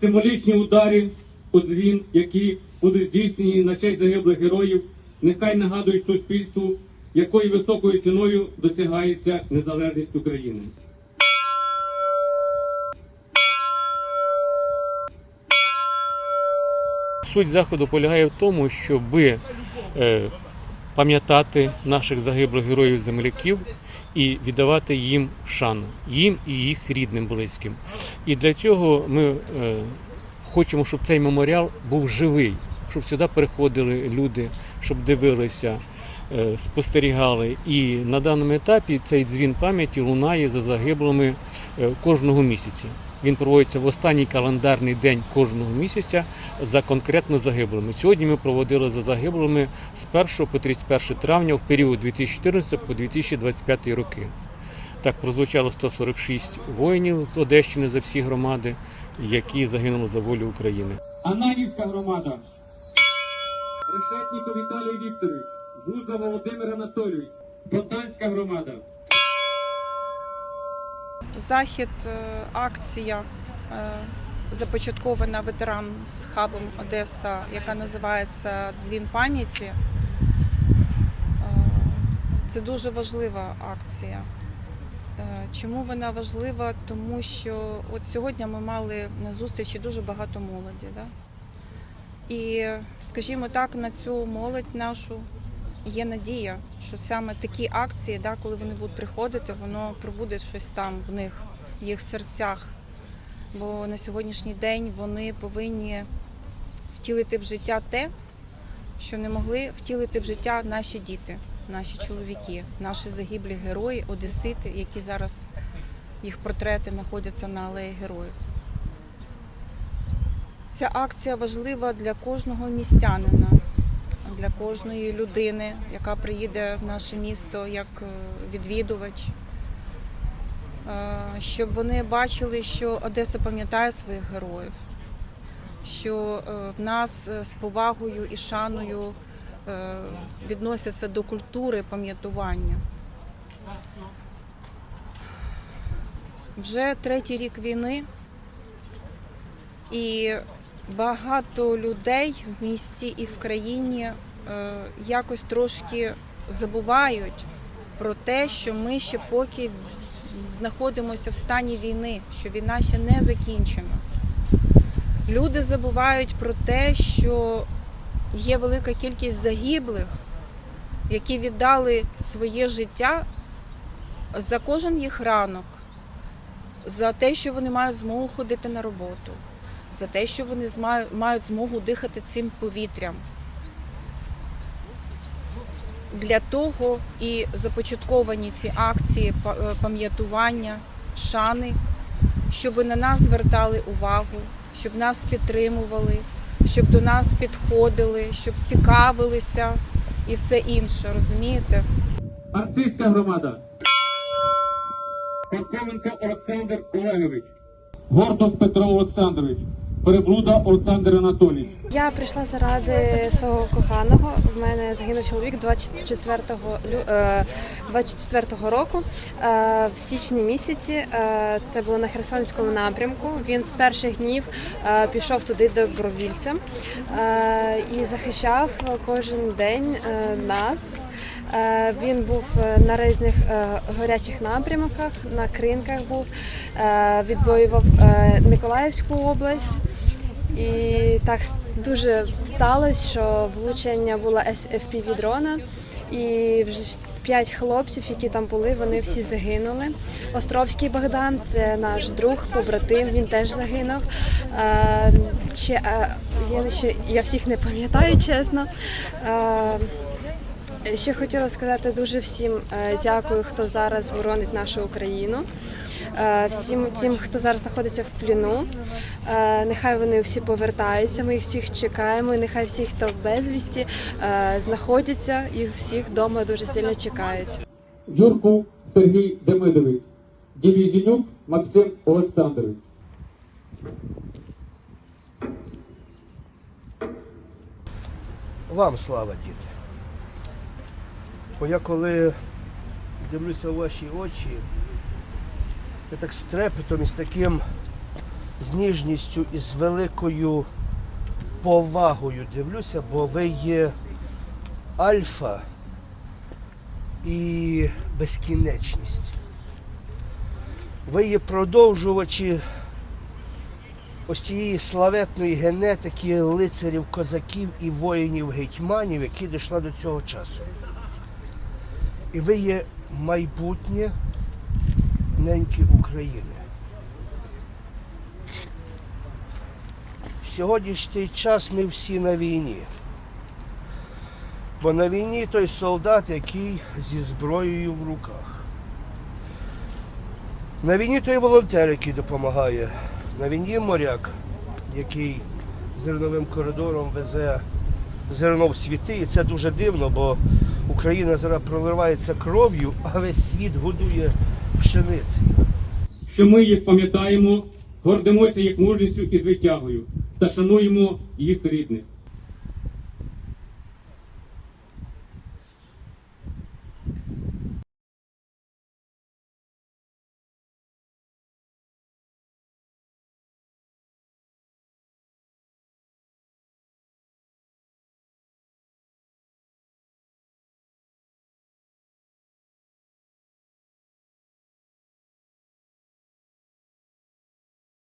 символічні удари у дзвін, які будуть здійснені на честь загиблих героїв, нехай нагадують суспільству, якою високою ціною досягається незалежність України. Суть заходу полягає в тому, щоб е, пам'ятати наших загиблих героїв земляків і віддавати їм шану, їм і їх рідним близьким. І для цього ми е, хочемо, щоб цей меморіал був живий, щоб сюди переходили люди, щоб дивилися, е, спостерігали. І на даному етапі цей дзвін пам'яті лунає за загиблими е, кожного місяця. Він проводиться в останній календарний день кожного місяця за конкретно загиблими. Сьогодні ми проводили за загиблими з 1 по 31 травня в період 2014 по 2025 роки. Так прозвучало 146 воїнів з Одещини за всі громади, які загинули за волю України. Ананівська громада. Решетніков Віталій Вікторович, Гуза Володимир Анатолійович, Фонтанська громада. Захід, е, акція е, започаткована ветеран з хабом Одеса, яка називається Дзвін пам'яті. Е, Це дуже важлива акція. Е, Чому вона важлива? Тому що от сьогодні ми мали на зустрічі дуже багато молоді. Да? І, скажімо так, на цю молодь нашу є надія, що саме такі акції, да, коли вони будуть приходити, воно пробуде щось там в них, в їх серцях. Бо на сьогоднішній день вони повинні втілити в життя те, що не могли втілити в життя наші діти, наші чоловіки, наші загиблі герої, одесити, які зараз їх портрети знаходяться на алеї героїв. Ця акція важлива для кожного містянина, для кожної людини, яка приїде в наше місто як е, відвідувач, Е, щоб вони бачили, що Одеса пам'ятає своїх героїв, що е, в нас з повагою і шаною відносяться до культури пам'ятування. Вже третій рік війни, і багато людей в місті і в країні е, якось трошки забувають про те, що ми ще поки знаходимося в стані війни, що війна ще не закінчена. Люди забувають про те, що є велика кількість загиблих, які віддали своє життя за кожен їх ранок, за те, що вони мають змогу ходити на роботу, за те, що вони мають змогу дихати цим повітрям. Для того і започатковані ці акції е, пам'ятування, шани, щоб на нас звертали увагу, щоб нас підтримували, щоб до нас підходили, щоб цікавилися і все інше, розумієте? Арцистська громада. Подковенко Олександр Олегович. Гордов Петро Олександрович. Переблуда Олександр Анатолійович. Я прийшла заради свого коханого. В мене загинув чоловік 24 лю- е, 24 року. Е, В січні місяці е, це було на Херсонському напрямку. Він з перших днів пішов туди добровільцем і захищав кожен день нас. Е, Він був е, на різних е, гарячих напрямках, на кринках був, відбоював Николаївську область. І так дуже сталося, що влучення було FPV дрона. І вже п'ять хлопців, які там були, вони всі загинули. Островський Богдан це наш друг, побратим. Він теж загинув. Ще, я, ще, я всіх не пам'ятаю, чесно. Е, Ще хотіла сказати дуже всім е, дякую, хто зараз боронить нашу Україну. Е, Всім тим, хто зараз знаходиться в пліну. Нехай вони всі повертаються. Ми їх всіх чекаємо. І нехай всі, хто безвісті, знаходяться, їх всіх вдома дуже сильно чекають. Юрку Сергій Демидович. Дівізінюк Максим Олександрович. Вам слава, діти. Бо я коли дивлюся у ваші очі, я так з трепетом і з таким з ніжністю і з великою повагою дивлюся, бо ви є альфа і безкінечність. Ви є продовжувачі ось тієї славетної генетики лицарів, козаків і воїнів гетьманів, які дійшла до цього часу. І ви є майбутнє неньки України. В сьогоднішній час ми всі на війні. Бо на війні той солдат, який зі зброєю в руках. На війні той волонтер, який допомагає. На війні моряк, який зерновим коридором везе зерно в світи. І це дуже дивно, бо Україна зараз проливається кров'ю, а весь світ годує пшеницею. що ми їх пам'ятаємо, гордимося їх мужністю і звитягою та шануємо їх рідних.